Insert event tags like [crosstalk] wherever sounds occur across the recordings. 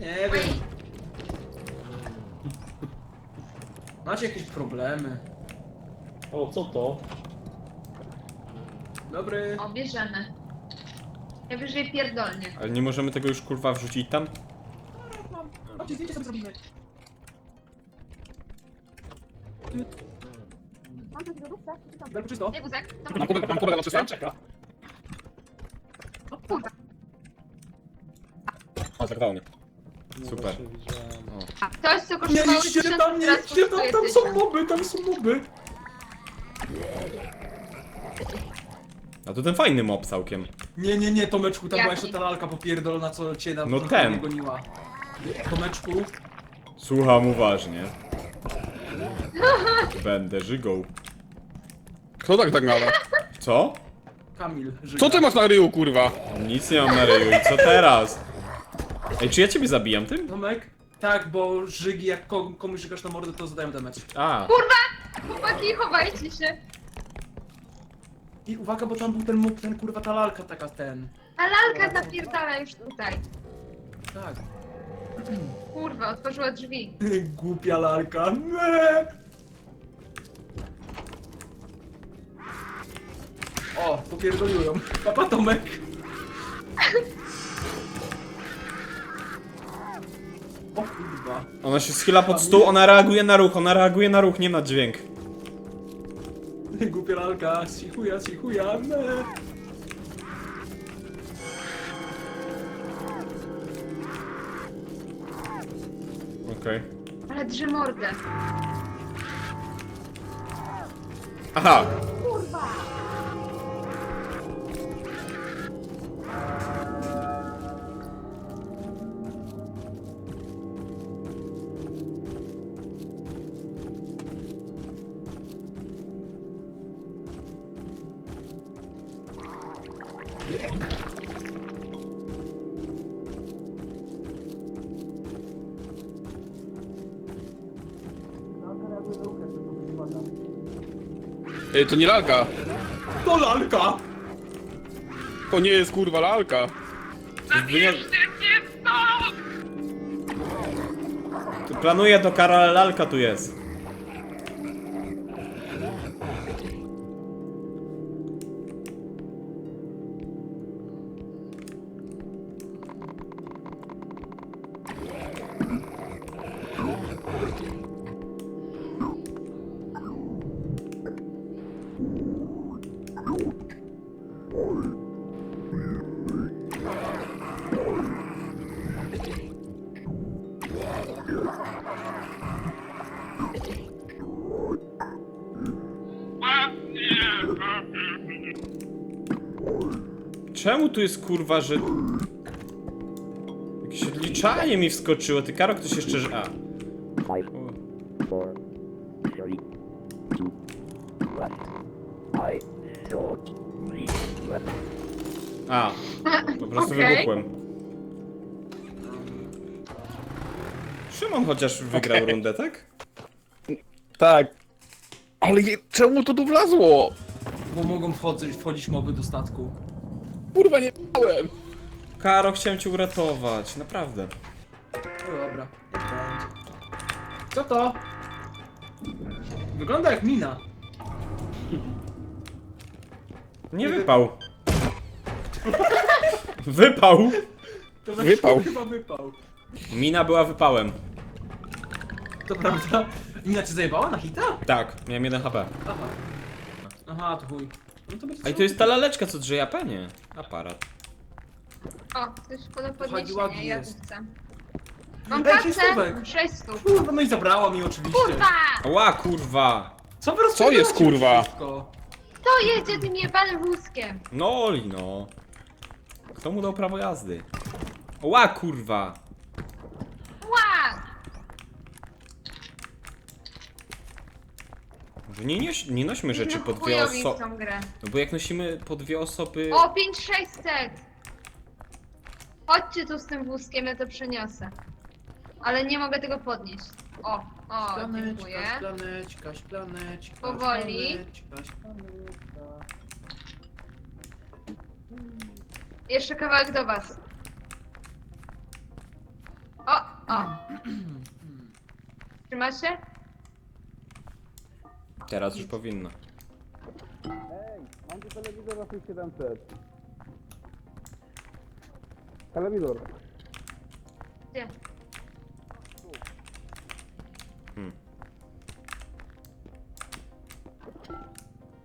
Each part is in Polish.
Nie wiem. Macie jakieś problemy. O, co to? Dobry. O, bierzemy. Ja wyżej pierdolnie. Ale nie możemy tego już kurwa wrzucić tam? Chodźcie, zdjęcie sobie zrobimy. Mam coś do lufta? Belku czysto. Nie, wózek. Mam kubek, mam kubek na 300? Czeka. Kurwa. O, mnie. Super. widziałem. Ktoś, co Nie, kosztowało 1000, tam, nie, teraz nie, tam, kosztuje tam są 1000. moby, tam są moby. A to ten fajny mob całkiem. Nie, nie, nie, Tomeczku, tam Jaki? była jeszcze ta lalka popierdolona, co cię na No ten. nie goniła. Tomeczku, Słucham uważnie. Będę żygał. Kto tak tak gada? Co? Kamil, żyga. Co ty masz na ryju, kurwa? Nic nie mam na ryju i co teraz? Ej, czy ja ciebie zabijam tym? Tomek? Tak, bo żygi, jak ko- komuś żygasz na mordę, to zadają damage. A, Chłopaki, chowajcie się. I uwaga, bo tam był ten mob, ten kurwa, ta lalka taka, ten. A lalka zapierdala już tutaj. Tak. Kurwa, otworzyła drzwi. [laughs] Głupia lalka. Nie. O, popierdoliłem. Papa Tomek. [laughs] ona się schyla pod stół, ona reaguje na ruch, ona reaguje na ruch, nie na dźwięk. Głupia lalka. Cichuja, cichuja. Nie. Okej. Ale drze mordę. Aha! Ej, to nie lalka. To lalka. To nie jest kurwa lalka. Wynia... Planuję to, Karol, lalka tu jest. Czemu tu jest kurwa, że... Jakieś odliczanie mi wskoczyło, ty Karo, ktoś jeszcze... A. O. A. Po prostu Okej. wybuchłem. Szymon chociaż wygrał rundę, tak? Tak. Ale je, czemu to tu wlazło? Bo mogą wchodzić, wchodzić moby do statku. Kurwa, nie miałem. Karo, chciałem cię uratować, naprawdę. No dobra. niech będzie. Co to? Wygląda jak mina. Nie wypał. Wypał! To Wypał. Chyba wypał. Mina była wypałem. To prawda. Mina cię zajebała na hita? Tak, miałem 1 HP. Aha. Aha, to chuj. No to będzie A i to jest ta laleczka, co drzeje AP, nie? Aparat. O, coś do Łagi podniesienia, ja jest. chcę. Mam Ej, kasę! sześć stówek. Sześć stów. Kurwa, no i zabrała mi oczywiście. Kurwa! Ła, kurwa! Co wy rozpierdalacie jest, kurwa? wszystko? Kto jedzie tym jebanym wózkiem? No Oli, no. Kto mu dał prawo jazdy? Ła, kurwa! Ła! Nie, nieś, nie nośmy rzeczy No po dwie chujowi w osoby. tą grę. No bo jak nosimy po dwie osoby... O, 5600! Chodźcie tu z tym wózkiem, ja to przeniosę. Ale nie mogę tego podnieść. O, o, dziękuję. Szklaneczka, szklaneczka, Powoli. szklaneczka, szklaneczka. Jeszcze kawałek do was. O, o. [clears throat] Trzyma się? Teraz już powinno. Ej, mam tu telewizor za 1700. Telewizor. Gdzie?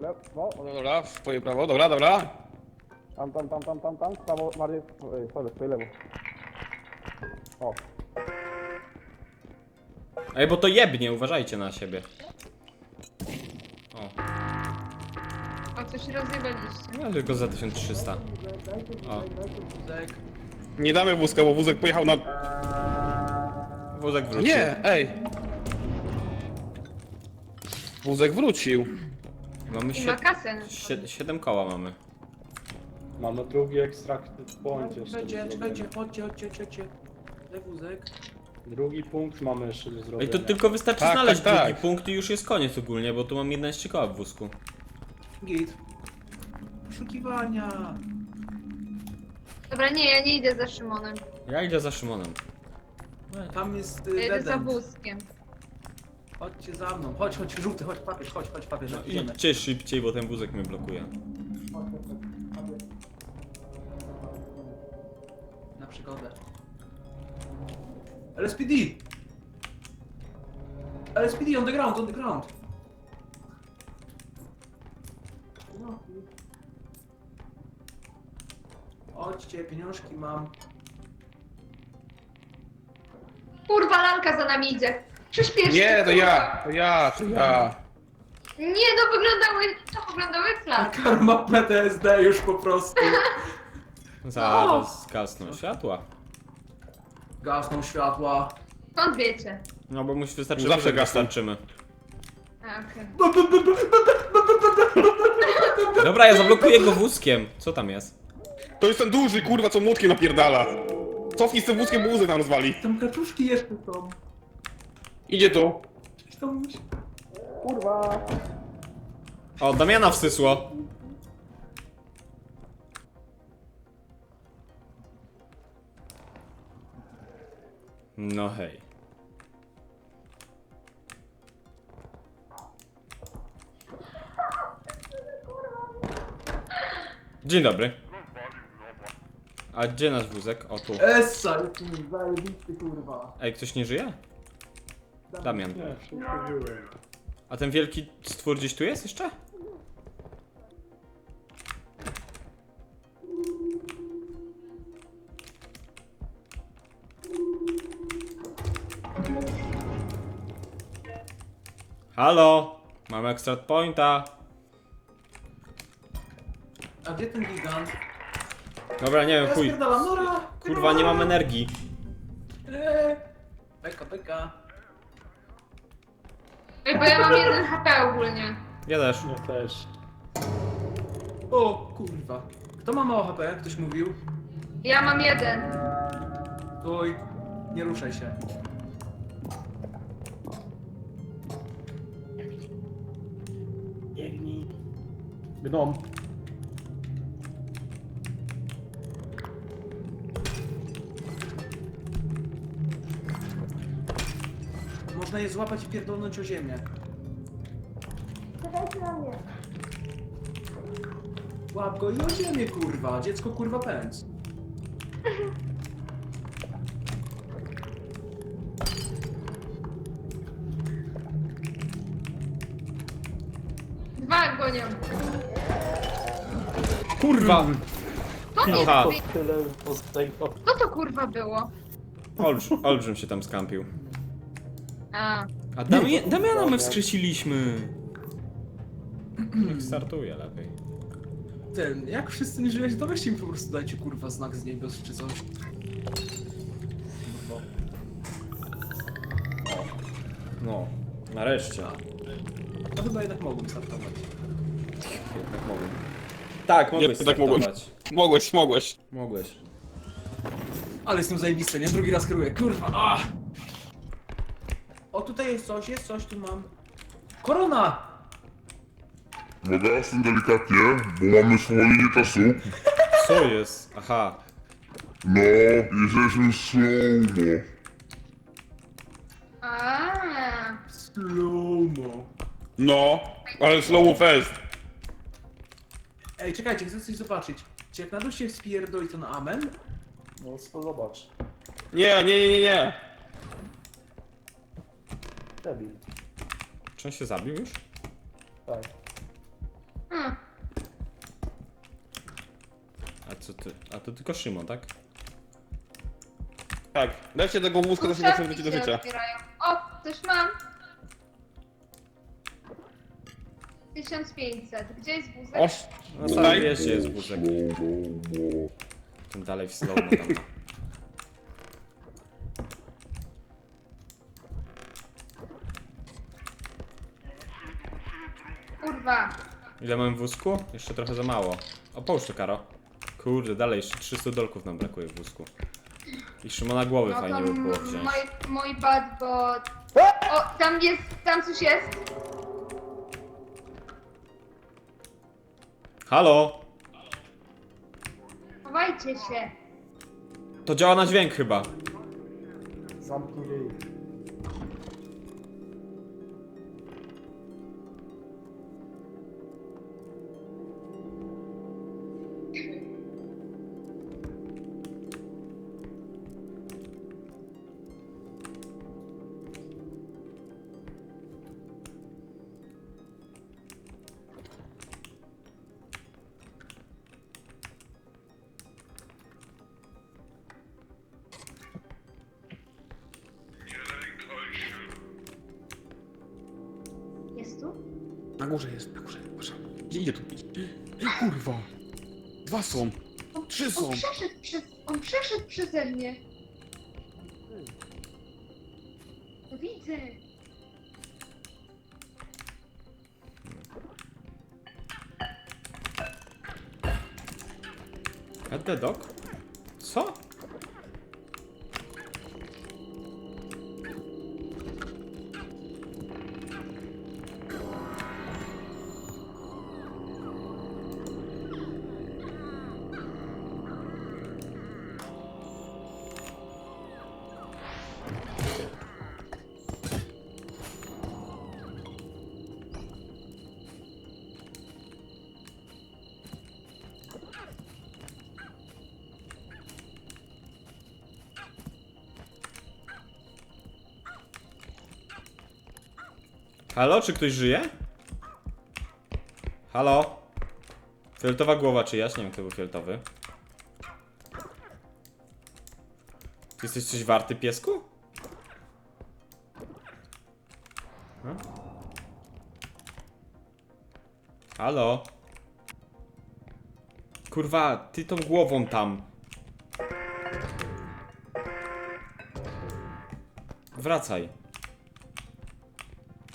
Lewo, no dobra, w twoje prawo, dobra, dobra. Tam, tam, tam, tam, tam, tam, prawo, bardziej, ej, sorry, twoje lewo. O, Ej, bo to jebnie, uważajcie na siebie. Coś rozjebaliście. no tylko za 1300. O, Wózek. Nie damy wózka, bo wózek pojechał na... wózek wrócił. Nie, ej. Wózek wrócił. Mamy I ma 7 kasę. siedem koła mamy. Mamy drugi extracted point jeszcze. do Czekajcie, zrobienia. czekajcie, chodźcie, chodźcie, chodźcie. Daj wózek. Drugi punkt mamy jeszcze do zrobienia. Ej, to tylko wystarczy Tak, znaleźć tak, drugi tak. punkt i już jest koniec ogólnie, bo tu mam 11 koła w wózku. Git. Poszukiwania. Dobra, nie, ja nie idę za Szymonem. Ja idę za Szymonem. Tam jest Ja y, idę za Dedent. wózkiem. Chodźcie za mną. Chodź, chodź, żółty, chodź, papież, chodź, chodź, papież, No idziemy. idźcie szybciej, bo ten wózek mnie blokuje. Na przygodę. LSPD! LSPD, on the ground, on the ground. Chodźcie, pieniążki mam. Kurwa, lalka za nami idzie. Przyspieszcie. Nie, to kurwa. ja, to ja, to ja. Nie, no wyglądały, to wyglądały jak flag. Karma PTSD już po prostu. [laughs] Zaraz gasną światła. Gasną światła. Skąd wiecie? No bo musi wystarczyć, Zawsze że gasną. wystarczymy. A, okej. [laughs] Dobra, ja zablokuję go wózkiem. Co tam jest? To jest ten duży, kurwa, co młotkiem napierdala. Cofnij z tym wózkiem, bo nam rozwali. Tam kaczuszki jeszcze są. Idzie tu. Kurwa. O, Damiana wsysło. No hej. Dzień dobry. A gdzie nasz wózek? O tu. Essa, jaki zajebisty kurwa. Ej, ktoś nie żyje? Damian. Nie, wszystko wziąłem. A ten wielki stwór gdzieś tu jest jeszcze? Halo? Mam extract pointa. A gdzie ten gigant? Dobra, nie wiem, Ja chuj. spierdalam, Nora! Kurwa, nie mam energii. Eee. Beka, beka. Ej, bo ja mam jeden HP ogólnie. Ja też. Ja też. O kurwa. Kto ma mało HP? Ktoś mówił? Ja mam jeden. Oj, nie ruszaj się. Biegnij. Gnom. Można je złapać i pierdolnąć o ziemię. Łap go i o ziemię, kurwa. Dziecko, kurwa, pędz. Dwa gonią. Kurwa! To nie Aha. Tyle. Co to kurwa było? Olbrzym, olbrzym się tam skampił. A, A Damia, Damiana my wskrzesiliśmy. Niech startuje lepiej. Ten, jak wszyscy nie żyjecie, to weźcie mi po prostu dajcie, kurwa, znak z niebios czy coś. No, nareszcie. To chyba jednak mogłem startować. Jednak mogłem. Tak, mogłeś tak mogłem. startować. Mogłeś, mogłeś. Mogłeś. Ale jestem zajebisty, nie? Drugi raz kieruję, kurwa! Ah! O, tutaj jest coś, jest coś, tu mam. Korona! No Mogę jestem delikatnie, bo mamy słowo czasu. [laughs] Co jest? Aha. No, jesteśmy słowo. Aaa. Slomo. No, ale slow fest. Ej, czekajcie, chcę coś zobaczyć. Czy jak na dół się spierdoli, to na amen? No, zobacz. Nie, nie, nie, nie. Debil. Czy on się zabił już? Tak. Hmm. A co ty? A to tylko Szymon, tak? Tak, dajcie tego wózka, to się da wrócić do się życia. otwierają. O, coś mam. 1500. Gdzie jest wózek? Oż, Na samym tutaj. wjeździe jest wózek. Tym dalej w slow tam. Kurwa. Ile mamy w wózku? Jeszcze trochę za mało. O, połóż to, Karo. Kurde, dalej jeszcze 300 dolków nam brakuje w wózku. I Szymona głowy No fajnie by było wziąć. mój, mój bad, bo... O, tam jest, tam coś jest. Halo? Chowajcie się. To działa na dźwięk chyba. Zamknij. Górze jest, na górze, proszę. Gdzie idzie tu? Kurwa. Dwa są. On, Trzy są. on przeszedł przez, on przeszedł przeze mnie. No widzę. At the dog? Co? Halo, czy ktoś żyje? Halo? Fioletowa głowa czyjaś? Nie wiem, kto był fioletowy. Ty jesteś coś warty, piesku? Hmm? Halo? Kurwa, ty tą głową tam. Wracaj.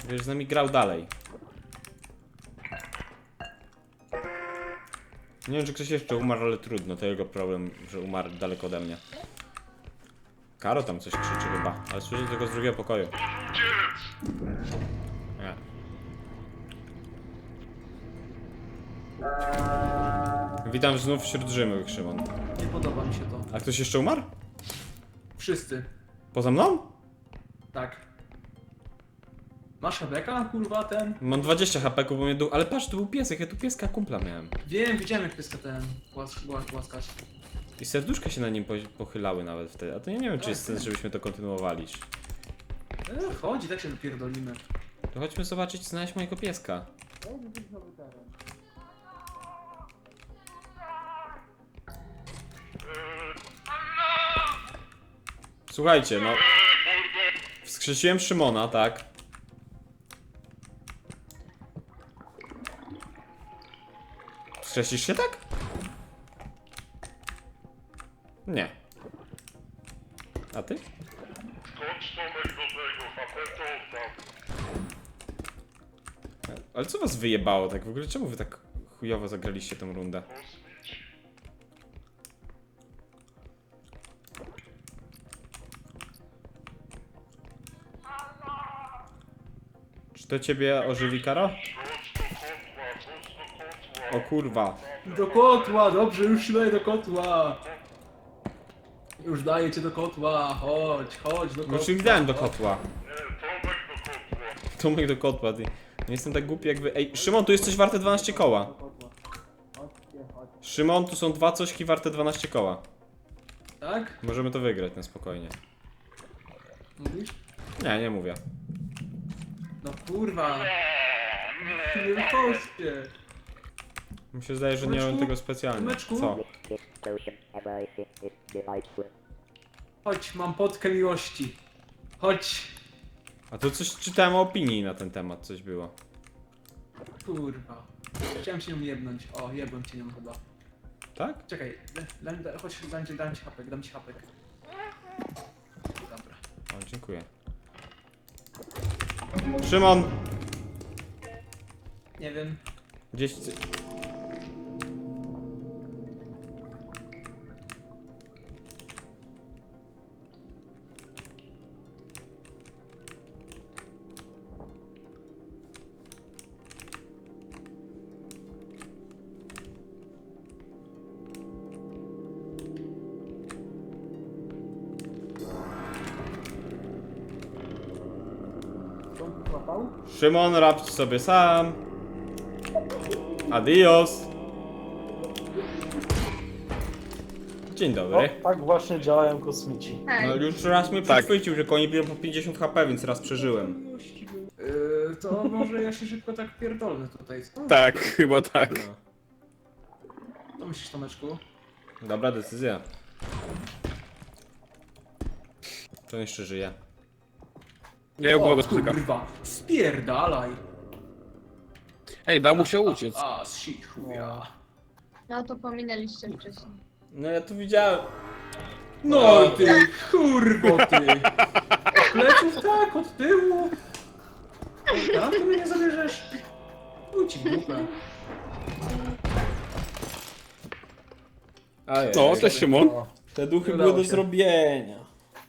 Wiesz, z nami grał dalej. Nie wiem, czy ktoś jeszcze umarł, ale trudno. To jego problem, że umarł daleko ode mnie. Karo tam coś krzyczy chyba, ale słyszę tylko z drugiego pokoju. Nie. Witam znów wśród Rzymych, Szymon. Nie podoba mi się to. A ktoś jeszcze umarł? Wszyscy. Poza mną? Tak. Masz hebeka, kurwa, ten? Mam 20 HP, bo mnie dół. Ale patrz, tu był piesek, ja tu pieska kumpla miałem. Wiem, widziałem jak pieska ten głas, głaskać. I serduszka się na nim po pochylały nawet wtedy. A to ja nie wiem, czy jest sens, żebyśmy to kontynuowali. E, chodzi, tak się dopierdolimy. To chodźmy zobaczyć, znaleźć mojego pieska. Słuchajcie, no. Wskrzesiłem Szymona, tak. Wskrzesisz się tak? Nie. A ty? Ale co was wyjebało tak w ogóle? Czemu wy tak chujowo zagraliście tą rundę? Czy to ciebie ożywi Karo? O kurwa. Do kotła, dobrze, już się daję do kotła. Już daję cię do kotła, chodź, chodź do kotła. Już ich dałem do kotła. Tomek do kot padł. Nie jestem tak głupi jak wy. Ej, Szymon, tu jest coś warte 12 koła. Szymon, tu są dwa cośki warte 12 koła. Tak? Możemy to wygrać na spokojnie. Mówisz? Nie, nie mówię. No kurwa. Nie chodźcie. Mi się zdaje, że nie mam tego specjalnie. Tomeczku? Co? Chodź, mam potkę miłości. Chodź. A tu coś czytałem o opinii na ten temat, coś było. Kurwa. Chciałem się nią jebnąć. O, jebłem cię nią chyba. Tak? Czekaj, dam, dam, chodź, dam ci, dam ci hapek, dam ci hapek. Dobra. O, dziękuję. Szymon! Nie wiem. Gdzieś... ty- Złapał? Szymon, radź sobie sam. Adios. Dzień dobry. tak właśnie działają kosmici. No już raz mnie przechwycił, że oni biją po 50 HP, więc raz przeżyłem. Yy, to może ja się szybko tak pierdolnę tutaj. co? Tak, chyba tak. No. Co myślisz, Tomeczku? Dobra decyzja. To jeszcze żyje. Nie, O, go spotyka. kurwa, spierdalaj. Ej, dał mu się uciec. A, z shit, chuja. No to pominęliście wcześniej. No ja to widziałem. No ty, kurwo ty. Pleców tak, od tyłu. Tam ty mnie nie zabierzesz. Chuj ci w dupę. Ajej. No, cześć Szymon. Te duchy Udało były do się. zrobienia.